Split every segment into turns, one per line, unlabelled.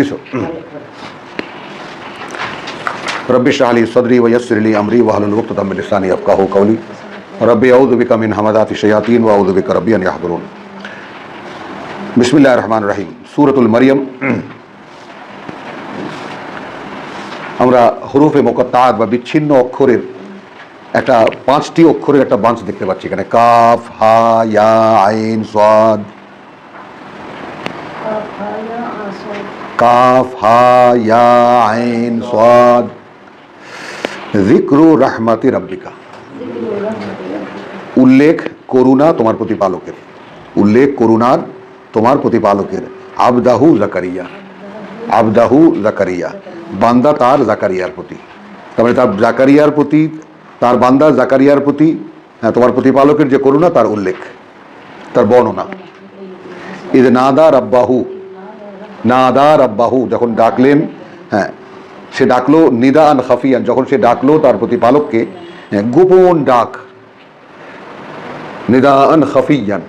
हदीसो रबी शाहली सदरी वयसरली अमरी वहलवक्तमिलसानी अफ़का हो कौली रब अउदबिका मिन हमदात शयातीन व अउदबिका रबी अनहदरून बिसमिल्लाहमान रहीम सूरतुलमरियम আমরা হরুফে মোকত্তাদ বা বিচ্ছিন্ন অক্ষরের একটা পাঁচটি অক্ষরের একটা বাঞ্চ দেখতে পাচ্ছি এখানে কাফ হা ইয়া আইন সাদ কাফ, হা, ইয়া, আইন, সাদ। জিক্রু রাহমাতি রাব্বিকা। উল্লেখ করুণা তোমার প্রতিপালকের। উল্লেখ করুণার তোমার প্রতিপালকের। আবদাহু জাকারিয়া। আবদাহু জাকারিয়া। বান্দা তার জাকারিয়ার প্রতি। তার মানে তার জাকারিয়ার প্রতি, তার বান্দা জাকারিয়ার প্রতি হ্যাঁ তোমার প্রতিপালকের যে করুণা, তার উল্লেখ, তার বর্ণনা। ঈদ নাদা রাব্বাহু। নাদা রাব্বাহু যখন ডাকলেন হ্যাঁ সে ডাকলো নিদান খাফিয়ান যখন সে ডাকলো তার প্রতিপালককে হ্যাঁ, গোপন ডাক নিদান খাফিয়ান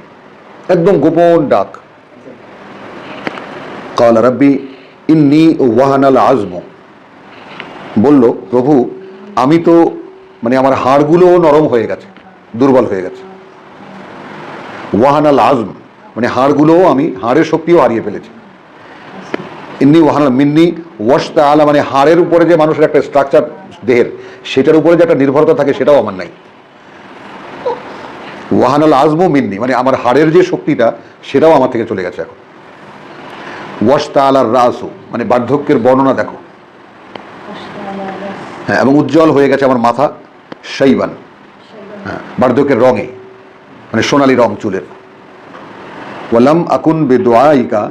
একদম গোপন ডাক। কাল রব্বি ইন্নি ওয়াহানাল আজম। বলল প্রভু আমি তো মানে আমার হাড়গুলো নরম হয়ে গেছে দুর্বল হয়ে গেছে। ওয়াহানাল আজম মানে হাড়গুলোও আমি হাড়ের শক্তিও হারিয়ে ফেলেছি। ইন্নি ওয়াহানাল মিন্নি ওয়াস্তা আলা মানে হাড়ের উপরে যে মানুষের একটা স্ট্রাকচার দেহের, সেটার উপরে যে একটা নির্ভরতা থাকে, সেটাও আমার নাই। ওয়াহানাল আজমও মিন্নি মানে আমার হাড়ের যে শক্তিটা, সেটাও আমার থেকে চলে গেছে এখন। ওয়াস্তা আলার রাসু মানে বার্ধক্যের বর্ণনা দেখো। হ্যাঁ এবং উজ্জ্বল হয়ে গেছে আমার মাথা শৈবান হ্যাঁ বার্ধক্যের রঙে মানে সোনালি রং চুলের। ওয়ালাম আকুন বে দোয়াইকা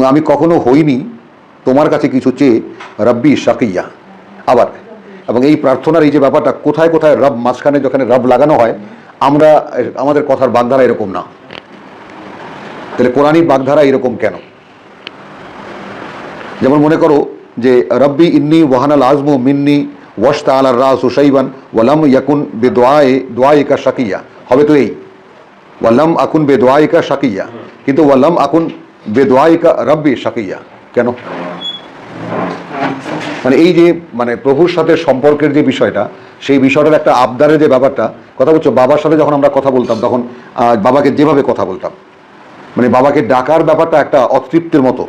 এবং আমি কখনো হইনি তোমার কাছে কিছু চেয়ে, রব্বি শাকিয়া। আবার, এবং এই প্রার্থনার এই যে ব্যাপারটা, কোথায় কোথায় রব মাঝখানে যেখানে রব লাগানো হয়, আমরা, আমাদের কথার বাগধারা এরকম না। তাহলে কোরআনিক বাগধারা এরকম কেন? যেমন মনে করো যে, রব্বি ইন্নি ওয়াহানাল আজমু মিন্নি ওয়াস্তা আলার রাস হুসাইবান ওয়ালাম ইয়াকুন বে দোয়ায়ে দোয়াইকা শাকিয়া। হবে তো এই। ওয়ালাম আকুন বে দোয়াইকা শাকিয়া। কিন্তু ওয়ালাম আকুন বে দোয়াইকা রব্বি শাকিয়া কেন? মানে এই যে মানে প্রভুর সাথে সম্পর্কের যে বিষয়টা, সেই বিষয়টার একটা আবদারের যে ব্যাপারটা, কথা বলছো, বাবার সাথে যখন আমরা কথা বলতাম, তখন বাবাকে যেভাবে কথা বলতাম মানে বাবাকে ডাকার ব্যাপারটা একটা অতৃপ্তির মতো।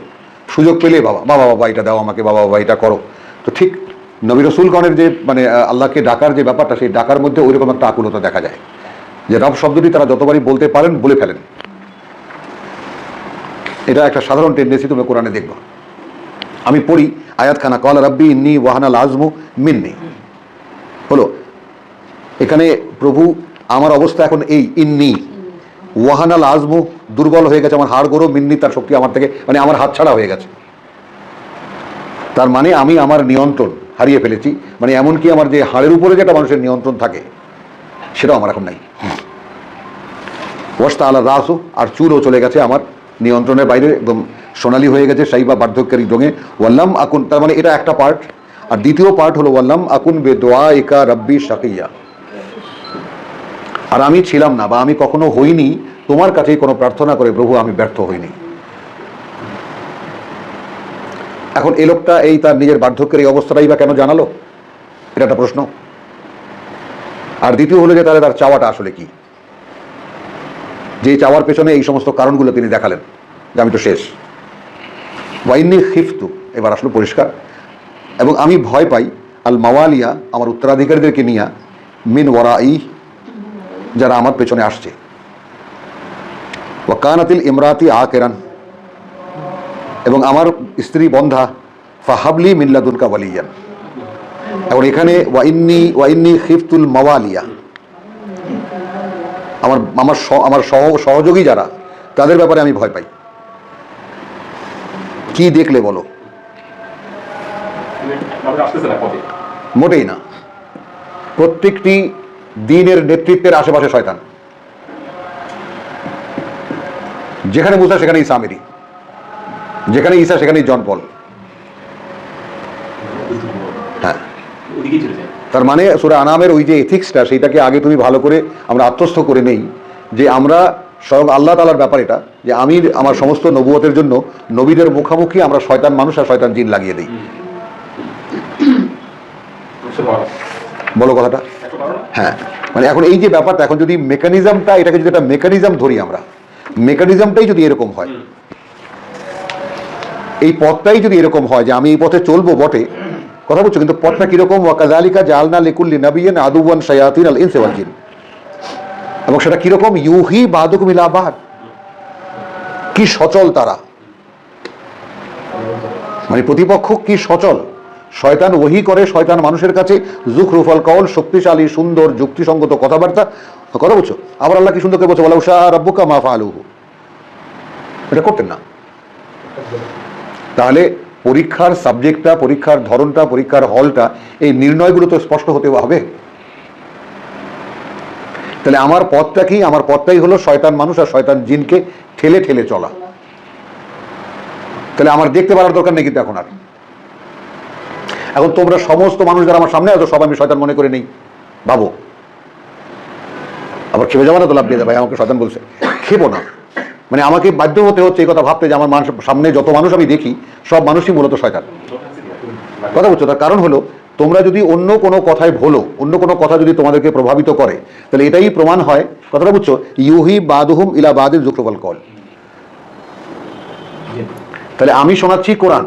সুযোগ পেলে বাবা বাবা বাবা, এটা দাও আমাকে, বাবা বাবা, এটা করো। তো ঠিক নবী রসুলগণের যে মানে আল্লাহকে ডাকার যে ব্যাপারটা, সেই ডাকার মধ্যে ওইরকম একটা আকুলতা দেখা যায়। যে রব শব্দটি তারা যতবারই বলতে পারেন, বলে ফেলেন। এটা একটা সাধারণ টেন্ডেন্সি তুমি কোরআনে দেখবা। আমি পড়ি, আয়াতখানা, কল রব্বি ইন্নি ওয়াহানাল আজমু মিন্নি। হলো, এখানে প্রভু, আমার অবস্থা এখন এই, ইন্নি। ওয়াহানাল আজমু দুর্বল হয়ে গেছে, আমার হাড় গরো মিন্নি, তার শক্তি আমার থেকে মানে আমার হাত ছাড়া হয়ে গেছে। তার মানে আমি আমার নিয়ন্ত্রণ হারিয়ে ফেলেছি মানে এমনকি আমার যে হাড়ের উপরে যেটা মানুষের নিয়ন্ত্রণ থাকে, সেটাও আমার এখন নাই। ওয়াস্তা আলা রাসু, আর চুলও চলে গেছে আমার নিয়ন্ত্রণের বাইরে একদম সোনালি হয়ে গেছে সাইবা বার্ধক্যের রঙে। ওয়াল্লাম আকুন, তার মানে এটা একটা পার্ট। আর দ্বিতীয় পার্ট হলো ওয়াল্লাম আকুন বে দোয়া একা রব্বি শাকিয়া। আর আমি ছিলাম না বা আমি কখনো হইনি, তোমার কাছেই কোনো প্রার্থনা করে প্রভু আমি ব্যর্থ হইনি। এখন এই লোকটা এই তার নিজের বার্ধক্যের এই অবস্থাটাই বা কেন জানালো? এটা একটা প্রশ্ন। আর দ্বিতীয় হলো যে তাহলে তার চাওয়াটা আসলে কি? যে চাওয়ার পেছনে এই সমস্ত কারণগুলো তিনি দেখালেন, যে আমি তো শেষ। ওয়াইনি খিফতু, এবার আসলো পরিষ্কার। এবং আমি ভয় পাই, আল মাওয়ালিয়া, আমার উত্তরাধিকারীদেরকে নিয়ে, মিন ওয়ারাই, যারা আমার পেছনে আসছে। ওয়াকানাতিল ইমরাতি আ কেরান এবং আমার স্ত্রী বন্ধা, ফাহাবলি মিল্লাদুলকা ওয়ালিয়ান। এখন এখানে ওয়াইন্নি ওয়াইন্নি খিফতুল মাওয়ালিয়া। আমার আমার আমার সহ, সহযোগী যারা, তাদের ব্যাপারে আমি ভয় পাই। কি দেখলে বলো? মোটেই না। প্রত্যেকটি দিনের নেতৃত্বের আশেপাশে শয়তান। যেখানে মুসা সেখানে ঈসা আমেরি যেখানে ঈসা, সেখানেই জন পল হ্যাঁ
ওদিকেই চলে যায়
তার মানে সুরা আনামের ওই যে এথিক্সটা সেইটাকে আগে তুমি ভালো করে আমরা আত্মস্থ করে নেই। যে আমরা স্বয়ং আল্লাহ তালার ব্যাপার এটা যে আমি আমার সমস্ত নবুয়তের জন্য নবীদের মুখামুখি আমরা শয়তান মানুষ আর শয়তান জিন লাগিয়ে দিই। বলো কথাটা? হ্যাঁ মানে এখন এই যে ব্যাপারটা এখন যদি মেকানিজমটা এটাকে যদি একটা মেকানিজম ধরি আমরা মেকানিজমটাই যদি এরকম হয় এই পথটাই যদি এরকম হয় যে আমি এই পথে চলবো বটে কথা বলছো, কিন্তু পথটা কীরকম? ওয়াকাজালিকা জালনা লিকুল্লি নবিয়ান আদুবান শায়াতিন আল ইনসি ওয়াল জিন। এবং সেটা কীরকম? ইউহি বাদুক মিলাবাদ কি সচল তারা? মানে প্রতিপক্ষ কি সচল? শয়তান ওহি করে শয়তান মানুষের কাছে জুখরুফল কল শক্তিশালী, সুন্দর, যুক্তিসঙ্গত কথাবার্তা কথা বলছো। আবার আল্লাহ কি সুন্দর করে বলছো বলা রব্বুকা মা ফালুহু এটা করতেন না। তাহলে পরীক্ষার সাবজেক্টটা পরীক্ষার ধরনটা, পরীক্ষার হলটা এই নির্ণয়গুলো তো স্পষ্ট হতে হবে। তাহলে আমার পথটা কি? আমার পথটাই হলো শয়তান মানুষ আর শয়তান জিনকে ঠেলে ঠেলে চলা। তাহলে আমার দেখতে পারার দরকার নেই কিন্তু এখন আর। এখন তোমরা সমস্ত মানুষ যারা আমার সামনে আছো, সব আমি শয়তান মনে করে নেই। ভাবো। আবার খেপে যাব না তো লাভ দিয়ে ভাই, আমাকে শয়তান বলছে। খেপো না। মানে আমাকে বাধ্য হতে হচ্ছে এই কথা ভাবতে যে আমার মানুষ সামনে যত মানুষ আমি দেখি, সব মানুষই মূলত শয়তান। কথা বলছো? তার কারণ হলো, তোমরা যদি অন্য কোনো কথায় ভোলো, অন্য কোনো কথা যদি তোমাদেরকে প্রভাবিত করে, তাহলে এটাই প্রমাণ হয়। কথাটা বুঝছ? ইউহি বাদহুম ইলা বাদিল জুকরুবল কল তাহলে আমি শোনাচ্ছি কোরআন,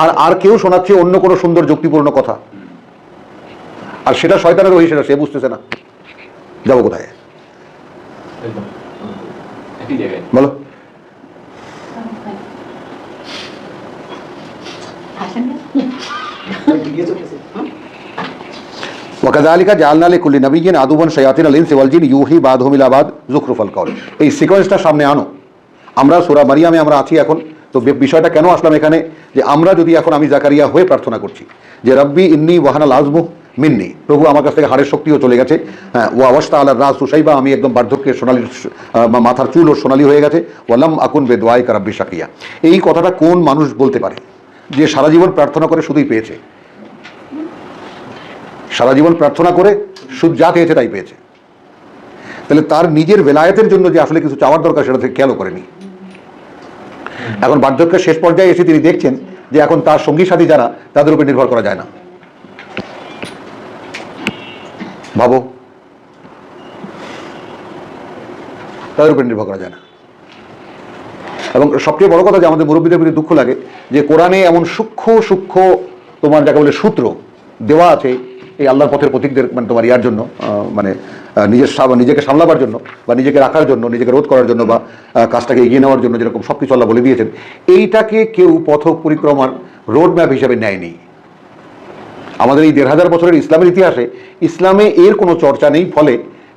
আর আর কেউ শোনাচ্ছে অন্য কোনো সুন্দর যুক্তিপূর্ণ কথা। আর সেটা শয়তানের ওই সেটা সে বুঝতেছে না। যাব কোথায়? বলো? ওয়াকাদালিকা জালনা লিকুল্লি নবিয়িন আদুবান শায়াতিন আল ইনসি ওয়াল জিন ইউহি বাদহুম ইলা বাদ জুখরুফাল কওল এই সিকোয়েন্সটা সামনে আনো। আমরা সূরা মারিয়ামে আমরা আছি এখন। তো বিষয়টা কেন আসলাম এখানে? যে আমরা যদি এখন আমি জাকারিয়া হয়ে প্রার্থনা করছি যে রব্বি ইন্নি ওয়াহানাল আজমু মিন্নি। প্রভু আমার কাছ থেকে হাড়ের শক্তিও চলে গেছে। হ্যাঁ ও অবস্থা আল্লাহ রাজ সুসাইবা আমি একদম বার্ধক্যের সোনালি মাথার চুল ও সোনালি হয়ে গেছে। ওয়ালাম আকুন বে দোয়াই কারাব্বি শাকিয়া। এই কথাটা কোন মানুষ বলতে পারে? যে সারা জীবন প্রার্থনা করে শুধুই পেয়েছে। সারা জীবন প্রার্থনা করে শুধু যা পেয়েছে তাই পেয়েছে। তাহলে তার নিজের বেলায়েতের জন্য যে আসলে কিছু চাওয়ার দরকার, সেটা থেকে খেয়ালও করেনি। এখন বার্ধক্যের শেষ পর্যায়ে এসে তিনি দেখছেন যে এখন তার সঙ্গী সাথী যারা, তাদের উপর নির্ভর করা যায় না। ভাবো। তাদের উপর নির্ভর করা যায় না। এবং সবচেয়ে বড় কথা যে আমাদের মুরব্বীদের প্রতি দুঃখ লাগে যে কোরআনে এমন সূক্ষ্ম সূক্ষ্ম তোমার যাকে বলে সূত্র দেওয়া আছে এই আল্লাহর পথের প্রতীকদের মানে তোমার ইয়ার জন্য মানে নিজের নিজেকে সামলাবার জন্য বা নিজেকে রাখার জন্য, নিজেকে রোধ করার জন্য বা কাজটাকে এগিয়ে নেওয়ার জন্য যেরকম সব কিছু আল্লাহ বলে দিয়েছেন, এইটাকে কেউ পথ পরিক্রমার রোড ম্যাপ হিসাবে নেয়নি। আমাদের এই দেড় হাজার বছরের ইসলামের ইতিহাসে ইসলামে এর কোনো চর্চা নেই, ফলে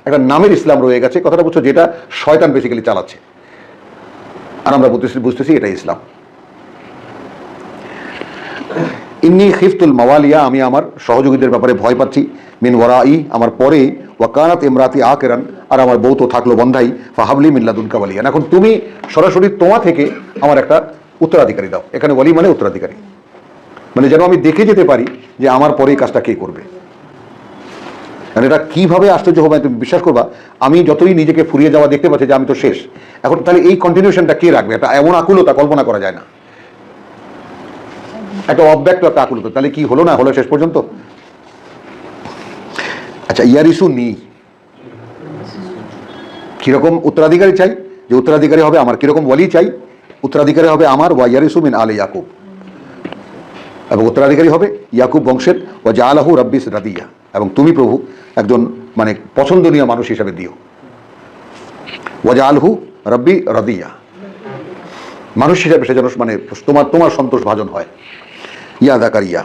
একটা নামের ইসলাম রয়ে গেছে। কথাটা বুঝছ, যেটা শয়তান বেসিক্যালি চালাচ্ছে। আর আমরা বুঝতেছি বুঝতেছি এটা ইসলাম। ইন্নি খিফতুল মাওয়ালিয়া, আমি আমার সহযোগীদের ব্যাপারে ভয় পাচ্ছি। মিন ওয়ারাই, আমার পরে ওয়াকানাত ইমরাতি আকেরান, আর আমার বউ তো থাকল বন্ধাই, ফাহাবলি মিল্লাদুন কাওয়ালিয়ান এখন তুমি সরাসরি তোমা থেকে আমার একটা উত্তরাধিকারী দাও। এখানে ওয়ালি মানে উত্তরাধিকারী। মানে যেন আমি দেখে যেতে পারি যে আমার পরে এই কাজটা কে করবে। মানে এটা কীভাবে আশ্চর্য হবে তুমি বিশ্বাস করবা? আমি যতই নিজেকে ফুরিয়ে যাওয়া দেখতে পাচ্ছি যে আমি তো শেষ। এখন তাহলে এই কন্টিনিউশনটা কে রাখবে? এটা এমন আকুলতা কল্পনা করা যায় না। একটা অব্যক্ত একটা আকুলতা। তাহলে কি হলো না হলো শেষ পর্যন্ত? আচ্ছা ইয়ারিসু নি। কীরকম উত্তরাধিকারী চাই? যে উত্তরাধিকারী হবে আমার, কীরকম ওয়ালি চাই? উত্তরাধিকারী হবে আমার, ওয়া ইয়ারিসু মিন আলে ইয়াকুব। এবং উত্তরাধিকারী হবে ইয়াকুব বংশের ও জালাহু রব্বিস রাদিয়া এবং তুমি প্রভু, একজন মানে পছন্দনীয় মানুষ হিসেবে দিও। ওয়াজালহু রব্বি রদিয়া। মানুষ হিসাবে সে যেন মানে তোমার তোমার সন্তোষ ভাজন হয়। ইয়া দাকারিয়া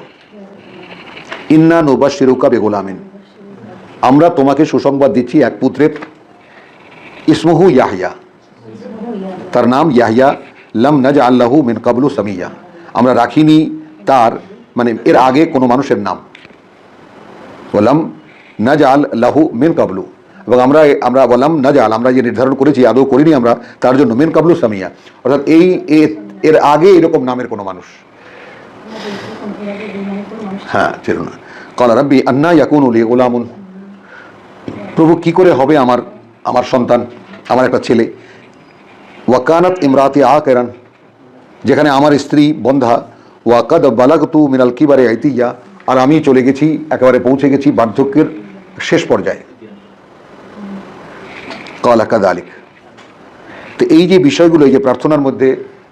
ইন্না নুবাশিরুকা বেগোলামিন। আমরা তোমাকে সুসংবাদ দিচ্ছি এক পুত্রের ইসমহু ইয়াহিয়া তার নাম ইয়াহিয়া লাম নাজ আল্লাহু মিন কাবলু সামিয়া। আমরা রাখিনি তার মানে এর আগে কোনো মানুষের নাম। বললাম, নাজাল লাহু মিন কাবলু। এবং আমরা আমরা বললাম, নাজাল, আমরা যে নির্ধারণ করেছি, আদৌ করিনি আমরা, তার জন্য মিন কাবলু সামিয়া। অর্থাৎ এই এর আগে এরকম নামের কোনো মানুষ। হ্যাঁ ছিল না। কলা রাব্বি, আন্না ইয়াকুন উলি গোলামুন। প্রভু, কি করে হবে আমার আমার সন্তান, আমার একটা ছেলে? ওয়াকানত ইমরাতি আ কেরান যেখানে আমার স্ত্রী বন্ধা ওয়াকাদ বালাগতু মিনাল কিবারে আইতিয়া। আর আমি চলে গেছি, একেবারে পৌঁছে গেছি বার্ধক্যের শেষ পর্যায়ে। কলা আলিক তো এই যে বিষয়গুলো, এই যে প্রার্থনার মধ্যে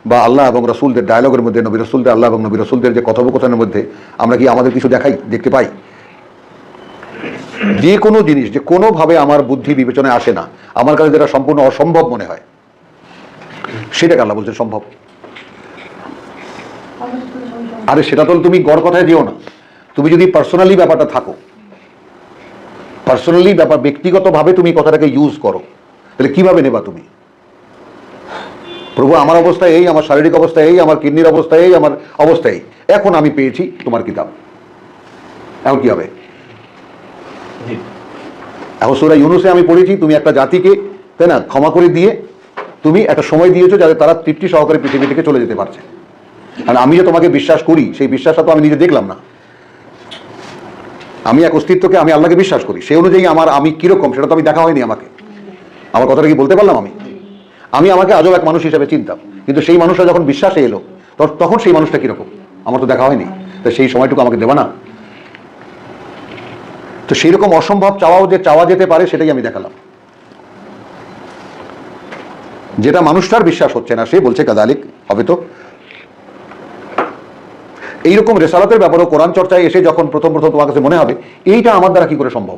বা আল্লাহ এবং রসুলদের ডায়লগের মধ্যে, নবী রসুলদের, আল্লাহ এবং নবী রসুলদের যে কথোপকথনের মধ্যে আমরা কি আমাদের কিছু দেখাই, দেখতে পাই? যে কোনো জিনিস, যে কোনোভাবে আমার বুদ্ধি বিবেচনায় আসে না, আমার কাছে যেটা সম্পূর্ণ অসম্ভব মনে হয়, সেটাকে আল্লাহ বলছে সম্ভব। আরে সেটা তো তুমি গড় কথায় যেও না। তুমি যদি পার্সোনালি ব্যাপারটা থাকো পার্সোনালি ব্যাপার ব্যক্তিগতভাবে তুমি কথাটাকে ইউজ করো, তাহলে কীভাবে নেবা তুমি? প্রভু, আমার অবস্থা এই, আমার শারীরিক অবস্থা এই, আমার কিডনির অবস্থা এই, আমার অবস্থা এই। এখন আমি পেয়েছি তোমার কিতাব। এখন কি হবে? এখন সুরা ইউনুসে আমি পড়েছি, তুমি একটা জাতিকে, তাই না, ক্ষমা করে দিয়ে তুমি একটা সময় দিয়েছ যাতে তারা তৃপ্তি সহকারে পৃথিবী থেকে চলে যেতে পারছে। আর আমি যে তোমাকে বিশ্বাস করি, সেই বিশ্বাসটা তো আমি নিজে দেখলাম না। আমি এক অস্তিত্বকে আমি আল্লাহকে বিশ্বাস করি। সেই অনুযায়ী আমার আমি কীরকম, সেটা তো আমি দেখা হয়নি আমাকে। আমার কথাটা কি বলতে পারলাম আমি? আমি আমাকে আজও এক মানুষ হিসেবে চিনতাম। কিন্তু সেই মানুষটা যখন বিশ্বাসে এলো তখন- সেই মানুষটা কীরকম? আমার তো দেখা হয়নি। তো সেই সময়টুকু আমাকে দেবা না। তো সেই রকম অসম্ভব চাওয়াও যে চাওয়া যেতে পারে, সেটাই আমি দেখালাম। যেটা মানুষটার বিশ্বাস হচ্ছে না, সে বলছে, কাদালিক, হবে তো। এইরকম রেসালাতের ব্যাপারেও কোরআন চর্চায় এসে যখন প্রথম প্রথম তোমার কাছে মনে হবে, এইটা আমার দ্বারা কি করে সম্ভব?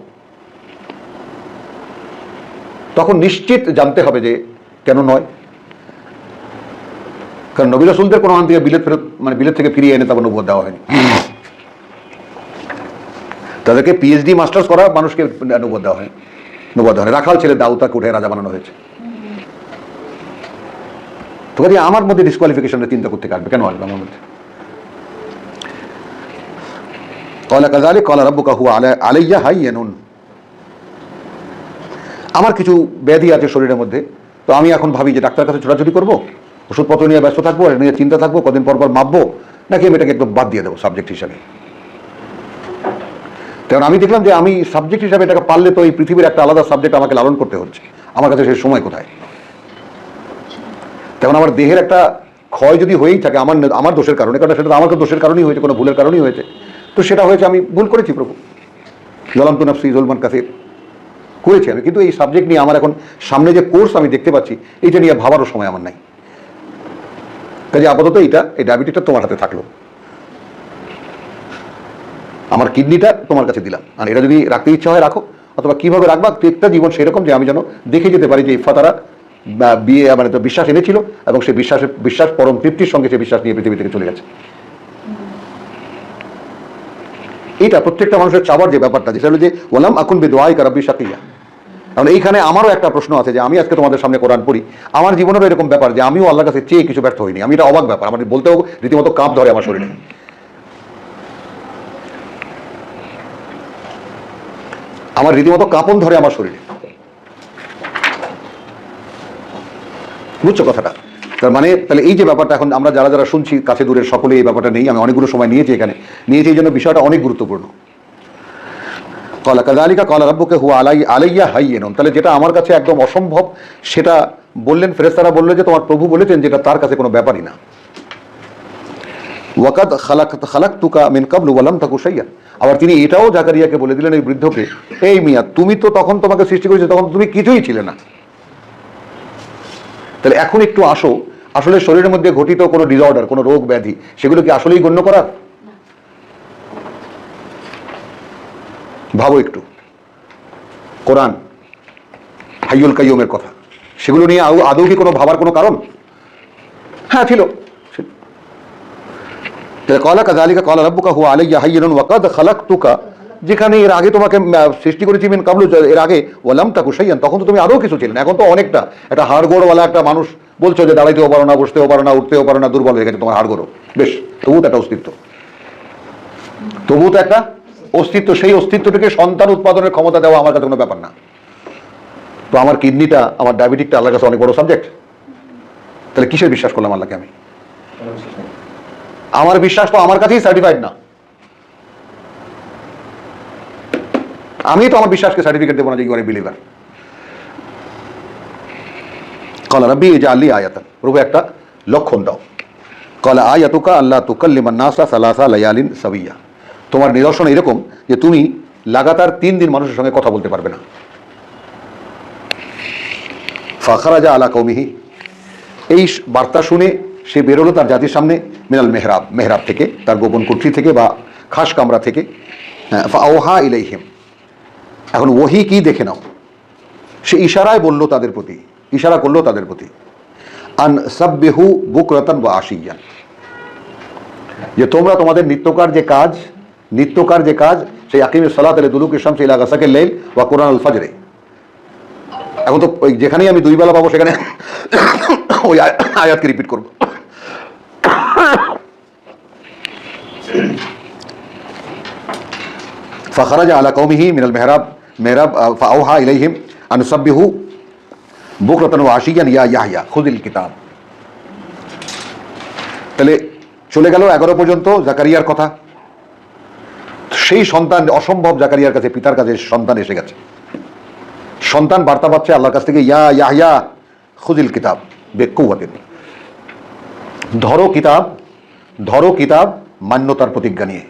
তখন নিশ্চিত জানতে হবে যে কেন নয়। কারণ নবী রসুলদের কোনো থেকে বিলেত ফেরত মানে বিলেত থেকে ফিরিয়ে এনে তারপর নবুয় দেওয়া হয়নি। তাদেরকে পিএইচডি মাস্টার্স করা মানুষকে নবুয় দেওয়া হয় নবুয় দেওয়া রাখাল ছেলে দাউতাকে উঠে রাজা বানানো হয়েছে। তো আমার মধ্যে ডিসকোয়ালিফিকেশনের চিন্তা করতে কাটবে। কেন আসবে আমার মধ্যে? আমার কিছু ব্যাধি আছে শরীরের মধ্যে, তো আমি এখন ভাবি যে ডাক্তার কাছে ছোটাছুটি করব, ওষুধপত্র নিয়ে ব্যস্ত থাকব নিয়ে চিন্তা থাকব, কদিন পর পর মাপবো, নাকি আমি এটাকে একদম বাদ দিয়ে দেবো সাবজেক্ট হিসাবে। কারণ আমি দেখলাম যে আমি সাবজেক্ট হিসাবে এটাকে পারলে তো এই পৃথিবীর একটা আলাদা সাবজেক্ট আমাকে লালন করতে হচ্ছে। আমার কাছে সেই সময় কোথায়? তেমন আমার দেহের একটা ক্ষয় যদি হয়েই থাকে, আমার আমার দোষের কারণে, কারণ সেটা আমার দোষের কারণেই হয়েছে, কোনো ভুলের কারণেই হয়েছে। তো সেটা হয়েছে, আমি ভুল করেছি প্রভু। জলাম তো নফসি জলমান কাসির করেছি আমি। কিন্তু এই সাবজেক্ট নিয়ে আমার এখন সামনে যে কোর্স আমি দেখতে পাচ্ছি, এইটা নিয়ে ভাবারও সময় আমার নাই। কাজে আপাতত এইটা, এই ডায়াবেটিসটা তোমার হাতে থাকল। আমার কিডনিটা তোমার কাছে দিলাম। আর এটা যদি রাখতে ইচ্ছা হয় রাখো, অথবা কীভাবে রাখবা একটা জীবন সেরকম যে আমি যেন দেখে যেতে পারি যে ইফা তারা বিয়ে মানে তো বিশ্বাস এনেছিল, এবং সে বিশ্বাসের, বিশ্বাস, পরম তৃপ্তির সঙ্গে সে বিশ্বাস নিয়ে পৃথিবী থেকে চলে গেছে। এটা প্রত্যেকটা মানুষের চাওয়ার যে ব্যাপারটা যেটা হলো যে ওলাম আকুন বেদোয়াই কারাব্বি সাকিয়া এখন এইখানে আমারও একটা প্রশ্ন আছে যে, আমি আজকে তোমাদের সামনে কোরআন পড়ি, আমার জীবনেরও এরকম ব্যাপার যে, আমিও আল্লাহর কাছে চেয়ে কিছু ব্যর্থ হইনি। আমি এটা অবাক ব্যাপার, আমার বলতেও রীতিমতো কাঁপ ধরে আমার শরীরে। আমার রীতিমতো কাঁপন ধরে আমার শরীরে। বুঝছ কথাটা? তার মানে তাহলে এই যে ব্যাপারটা এখন আমরা যারা যারা শুনছি, কাছে দূরের সকলে এই ব্যাপারটা নেই, আমি অনেকগুলো সময় নিয়েছি এখানে। নিয়েছি এই জন্য বিষয়টা অনেক গুরুত্বপূর্ণ। কলা কাজালিকা কলা রব্বকে হুয়া আলাই আলাইয়া হাই এনম তাহলে যেটা আমার কাছে একদম অসম্ভব, সেটা বললেন ফেরেস্তারা বলল যে তোমার প্রভু বলেছেন যেটা তার কাছে কোনো ব্যাপারই না। ওয়াকাদ খালাক খালাক তুকা মিন কাবলু ওয়ালাম তাকু সাইয়া আবার তিনি এটাও জাকারিয়াকে বলে দিলেন এই বৃদ্ধকে, এই মিয়া, তুমি তো তখন তোমাকে সৃষ্টি করেছ, তখন তুমি কিছুই ছিলে না। তাহলে এখন একটু আসো আসলে শরীরের মধ্যে ঘটিত কোনো ডিসঅর্ডার কোনো রোগ ব্যাধি, সেগুলো কি আসলেই গণ্য করার ভাবো একটু। কোরআন, হাইয়ুল কাইয়ুমের কথা, সেগুলো নিয়ে আদৌ কি কোনো ভাবার কোনো কারণ? হ্যাঁ ছিল। কলা কাজালিকা কলা রব্বুকা হুয়া আলাইয়া হাইয়ুন ওয়াকাদ খালাকতুকা যেখানে এর আগে তোমাকে সৃষ্টি করেছি মেন কাবলু এর আগে, ওয়ালাম তাকু সাইয়ান তখন তো তুমি আরও কিছু ছিলেন এখন তো অনেকটা, একটা হাড়গোড়ওয়ালা একটা মানুষ বলছো যে দাঁড়াইতেও পারো না, বসতেও পারো না, উঠতেও পারো না, দুর্বল হয়ে গেছে তোমার হাড়গোড়ো বেশ, তবুও তো একটা অস্তিত্ব। তবুও তো একটা অস্তিত্ব, সেই অস্তিত্বটাকে সন্তান উৎপাদনের ক্ষমতা দেওয়া আমার কাছে কোনো ব্যাপার না। তো আমার কিডনিটা, আমার ডায়াবেটিকটা আল্লাহর কাছে অনেক বড় সাবজেক্ট তাহলে কিসের বিশ্বাস করলাম আল্লাহকে আমি? আমার বিশ্বাস তো আমার কাছেই সার্টিফাইড না। আমি তো আমার বিশ্বাসকে সার্টিফিকেট দেবো না যে ইউ আর বিলিভার কলা রব্বি এই যে আল্লি আয়াতান প্রভু একটা লক্ষণ দাও। কলা আয়াতুকা আল্লাহ তুকাল্লিমান নাসা সালাসা লায়ালিন সাবিয়া তোমার নিদর্শন এরকম যে তুমি লাগাতার তিন দিন মানুষের সঙ্গে কথা বলতে পারবে না। ফাখারাজা আলা কৌমিহি এই বার্তা শুনে সে বেরোলো তার জাতির সামনে মিনাল মেহরাব। মেহরাব থেকে তার গোপন কুঠরি থেকে বা খাস কামরা থেকে। হ্যাঁ, ওহা ইলাইহিম। এখন ওহি কি দেখে নাও। সে ইশারায় বলল তাদের প্রতি, ইশারা করল তাদের প্রতি, আন সাব্যহু বুকরতন বা আশিয়ান। যে তোমরা তোমাদের নিত্যকার যে কাজ, নিত্যকার যে কাজ, সেই আকিম সালাত আলী দুলুক ইসলাম সেই লাগা সাকের লেল বা কোরআন আল ফাজরে। এখন তো ওই যেখানেই আমি দুই বেলা পাবো, সেখানে ওই আয়াতকে রিপিট করব। ফখরাজ আলা কৌমিহি মিনাল মেহরাব মেরাব ফাওহা ইলাইহিম আনুসাববিহু বুকরাতান ওয়া ওয়াশিয়ান ইয়া ইয়াহিয়া খুদিল কিতাব তাহলে চলে গেল এগারো পর্যন্ত জাকারিয়ার কথা। সেই সন্তান অসম্ভব জাকারিয়ার কাছে, পিতার কাছে সন্তান এসে গেছে। সন্তান বার্তা পাচ্ছে আল্লাহর কাছ থেকে, ইয়া ইয়াহিয়া খুদিল কিতাব বেকুয়াতিন ধরো কিতাব ধরো কিতাব মান্যতার প্রতিজ্ঞা নিয়ে।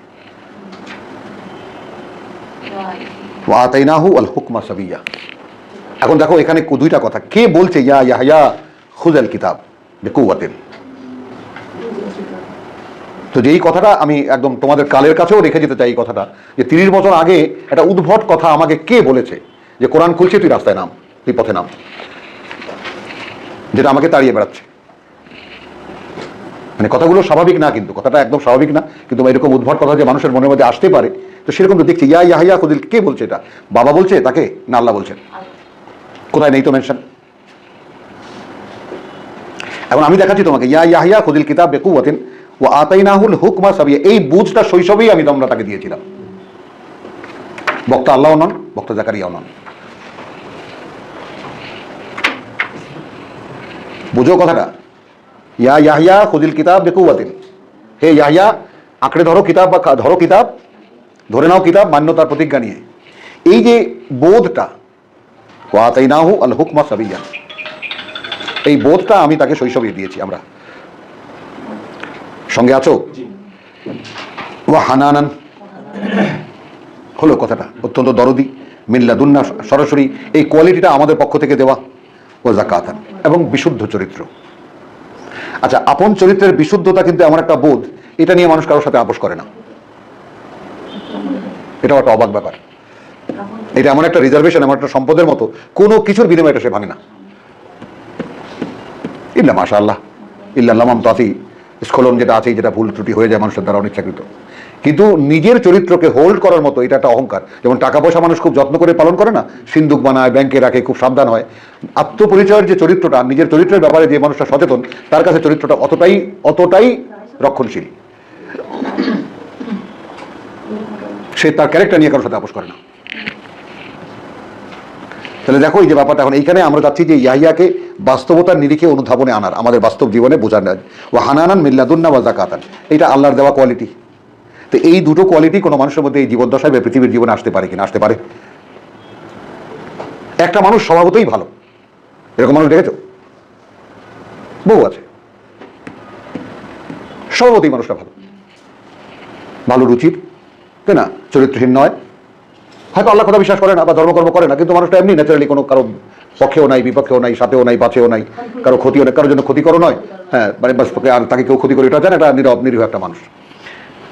আতাইনাহু আল হুকমা সাবিয়া। এখন দেখো এখানে দুইটা কথা। কে বলছে, ইয়া ইয়াহিয়া খুজাল কিতাব বেকুয়াতিন তো যেই কথাটা আমি একদম তোমাদের কালের কাছেও রেখে যেতে চাই এই কথাটা, যে তিরিশ বছর আগে একটা উদ্ভট কথা আমাকে কে বলেছে, যে কোরআন খুলছে, তুই রাস্তায় নাম, তুই পথে নাম। যেটা আমাকে তাড়িয়ে বেড়াচ্ছে। মানে কথাগুলো স্বাভাবিক না কিন্তু, কথাটা একদম স্বাভাবিক না, কিন্তু এরকম উদ্ভট কথা যে মানুষের মনের মধ্যে আসতে পারে তো সেরকম তো দেখছি, ইয়া ইয়াহিয়া খুদিল কে বলছে এটা? বাবা বলছে, তাকে? না, আল্লাহ বলছেন। কোথায় নেই তো মেনশন এখন আমি দেখাচ্ছি তোমাকে, ইয়া ইয়াহিয়া খুদিল কিতাব বেকুয়াতিন ও আতাইনাহুল হুকমা সাবিয়া। এই বুঝটা শৈশবেই আমি তোমরা তাকে দিয়েছিলাম। বক্তা আল্লাহ নন, বক্তা জাকারিয়াও নন। বুঝো কথাটা। ইয়া ইয়াহিয়া খুদিল কিতাব বেকুয়াতিন হে ইয়াহিয়া, আঁকড়ে ধরো কিতাব বা ধরো কিতাব ধরে নাও কিতাব মান্যতার প্রতিজ্ঞা নিয়ে। এই যে বোধটা ওয়াতাইনাহু আল হুকমা সাবিয়া। এই বোধটা আমি তাকে শৈশবে দিয়েছি আমরা। সঙ্গে আছো? ও হানানান। হলো কথাটা অত্যন্ত দরদি মিল্লাদুন্না সরাসরি এই কোয়ালিটিটা আমাদের পক্ষ থেকে দেওয়া। ও জাকাতান এবং বিশুদ্ধ চরিত্র। আচ্ছা আপন চরিত্রের বিশুদ্ধতা কিন্তু এমন একটা বোধ এটা নিয়ে মানুষ কারোর সাথে আপোষ করে না। এটাও একটা অবাক ব্যাপার। এটা এমন একটা রিজার্ভেশন এমন একটা সম্পদের মতো, কোনো কিছুর বিনিময়ে এটা সে ভাঙে না। ইল্লা মাশা আল্লাহ ইল্লাহ তাতি স্খলন যেটা আছে, যেটা ভুল ত্রুটি হয়ে যায় মানুষের দ্বারা অনিচ্ছাকৃত। কিন্তু নিজের চরিত্রকে হোল্ড করার মতো এটা একটা অহংকার। যেমন টাকা পয়সা মানুষ খুব যত্ন করে পালন করে না, সিন্দুক বানায় ব্যাংকে রাখে, খুব সাবধান হয়। আত্মপরিচয়ের যে চরিত্রটা, নিজের চরিত্রের ব্যাপারে যে মানুষটা সচেতন, তার কাছে চরিত্রটা অতটাই অতটাই রক্ষণশীল। সে তার ক্যারেক্টার নিয়ে কারোর সাথে আপোষ করে না। তাহলে দেখো এই যে ব্যাপারটা, এখন এইখানে আমরা যাচ্ছি যে ইয়াহিয়াকে বাস্তবতার নিরিখে অনুধাবনে আনার, আমাদের বাস্তব জীবনে বোঝার ও হানানান মিল্লাদুন্না বা জাকাতান এটা আল্লাহর দেওয়া কোয়ালিটি তো এই দুটো কোয়ালিটি কোনো মানুষের মধ্যে এই জীবদ্দশায় বা পৃথিবীর জীবনে আসতে পারে কিনা? আসতে পারে। একটা মানুষ স্বভাবতই ভালো। এরকম মানুষ দেখেছ? বহু আছে। স্বভাবতই মানুষটা ভালো। ভালো রুচির। তাই না, চরিত্রহীন নয়। হয়তো আল্লাহ কথা বিশ্বাস করে না বা ধর্মকর্ম করে না, কিন্তু মানুষটা এমনি ন্যাচারালি কোনো কারও পক্ষেও নাই, বিপক্ষেও নাই, সাথেও নাই, পাশেও নাই, কারও ক্ষতিও নেই, কারোর জন্য ক্ষতিকরও নয়। হ্যাঁ মানে আর তাকে কেউ ক্ষতি করে, এটা জানে এটা নীরব, নিরীহ একটা মানুষ।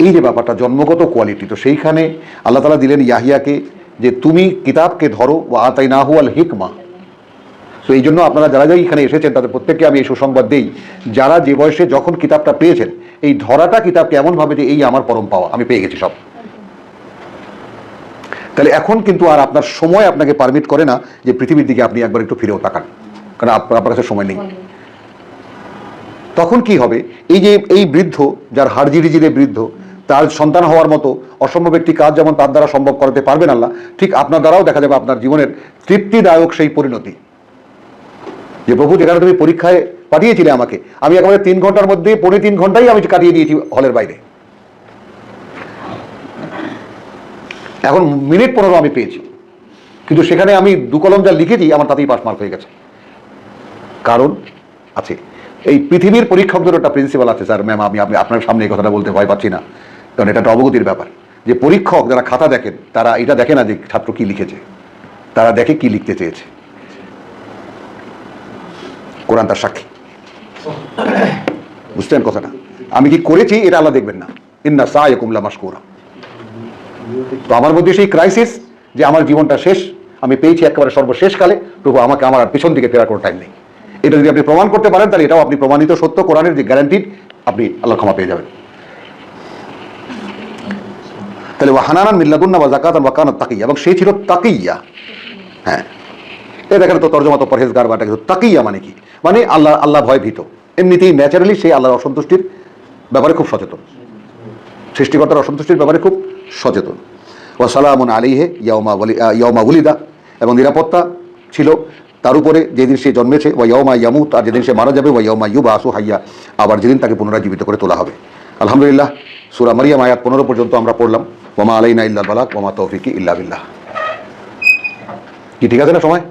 এই যে ব্যাপারটা, জন্মগত কোয়ালিটি তো সেইখানে আল্লাহ তালা দিলেন ইয়াহিয়াকে যে তুমি কিতাবকে ধরো ও আতাই নাহু আল হিকমা। তো এই জন্য আপনারা যারা যাই এখানে এসেছেন, তাদের প্রত্যেককে আমি এই সুসংবাদ দিই, যারা যে বয়সে যখন কিতাবটা পেয়েছেন, এই ধরাটা কিতাবকে এমনভাবে যে এই আমার পরম পাওয়া, আমি পেয়ে গেছি সব। তাহলে এখন কিন্তু আর আপনার সময় আপনাকে পারমিট করে না যে পৃথিবীর দিকে আপনি একবার একটু ফিরেও তাকান। কারণ আপনার কাছে সময় নেই। তখন কি হবে? এই যে এই বৃদ্ধ, যার হাড়জিড়ি জিরে বৃদ্ধ, তার সন্তান হওয়ার মতো অসম্ভব একটি কাজ যেমন তার দ্বারা সম্ভব করাতে পারবেন আল্লাহ, ঠিক আপনার দ্বারাও দেখা যাবে আপনার জীবনের তৃপ্তিদায়ক সেই পরিণতি। যে প্রভু, যেখানে তুমি পরীক্ষায় পাঠিয়েছিলে আমাকে, আমি একেবারে তিন ঘণ্টার মধ্যে, পৌনে তিন ঘন্টাই আমি কাটিয়ে দিয়েছি হলের বাইরে। এখন মিনিট পনেরো আমি পেয়েছি। কিন্তু সেখানে আমি দু কলম যা লিখেছি, আমার তাতেই পাস মার্ক হয়ে গেছে। কারণ আছে। এই পৃথিবীর পরীক্ষকদের একটা প্রিন্সিপাল আছে স্যার ম্যাম আমি আপনি আপনার সামনে এই কথাটা বলতে ভয় পাচ্ছি না। কারণ এটা একটা অবগতির ব্যাপার। যে পরীক্ষক যারা খাতা দেখেন, তারা এটা দেখে না যে ছাত্র কি লিখেছে। তারা দেখে কি লিখতে চেয়েছে। কোরআন তার সাক্ষী। বুঝছেন কথাটা? আমি কি করেছি, এটা আল্লাহ দেখবেন না। ইন্না সা কুমলা মাসকুরা তো আমার মধ্যে সেই ক্রাইসিস যে আমার জীবনটা শেষ, আমি পেয়েছি একেবারে সর্বশেষকালে প্রভু আমাকে আমার আর পিছন দিকে ফেরার কোনো টাইম নেই। এটা যদি আপনি প্রমাণ করতে পারেন, তাহলে এটাও আপনি প্রমাণিত সত্য, কোরআনের যে গ্যারান্টিড আপনি আল্লাহ ক্ষমা পেয়ে যাবেন। তাহলে ওয়াহানান মিল্লাদুন্না বা জাকাত ওয়াকান তাকিয়া, এবং সে ছিল তাকিয়া। হ্যাঁ। এই দেখেন তো তর্জমা তো পরহেজগার বাটা কিন্তু তাকিয়া মানে কি? মানে আল্লাহ আল্লাহ ভয় ভীত এমনিতেই ন্যাচারালি সে আল্লাহর অসন্তুষ্টির ব্যাপারে খুব সচেতন। সৃষ্টিকর্তার অসন্তুষ্টির ব্যাপারে খুব সচেতন। ও সালামুন আলিহে ইয়মা ওলিদা এবং নিরাপত্তা ছিল তার উপরে যেদিন সে জন্মেছে, ওয়া ইয়মা ইয়ামুত, আর যেদিন সে মারা যাবে, ওয়া ইয়মা ইউবা আসু হাইয়া, আবার যেদিন তাকে পুনরায় জীবিত করে তোলা হবে। আলহামদুলিল্লাহ, সুরা মারিয়াম আয়াত পনেরো পর্যন্ত আমরা পড়লাম। ওমা আলাইনা ইল্লা বালাক ওমা তৌফিকি ইল্লা বিল্লাহ। কি ঠিক আছে না সময়?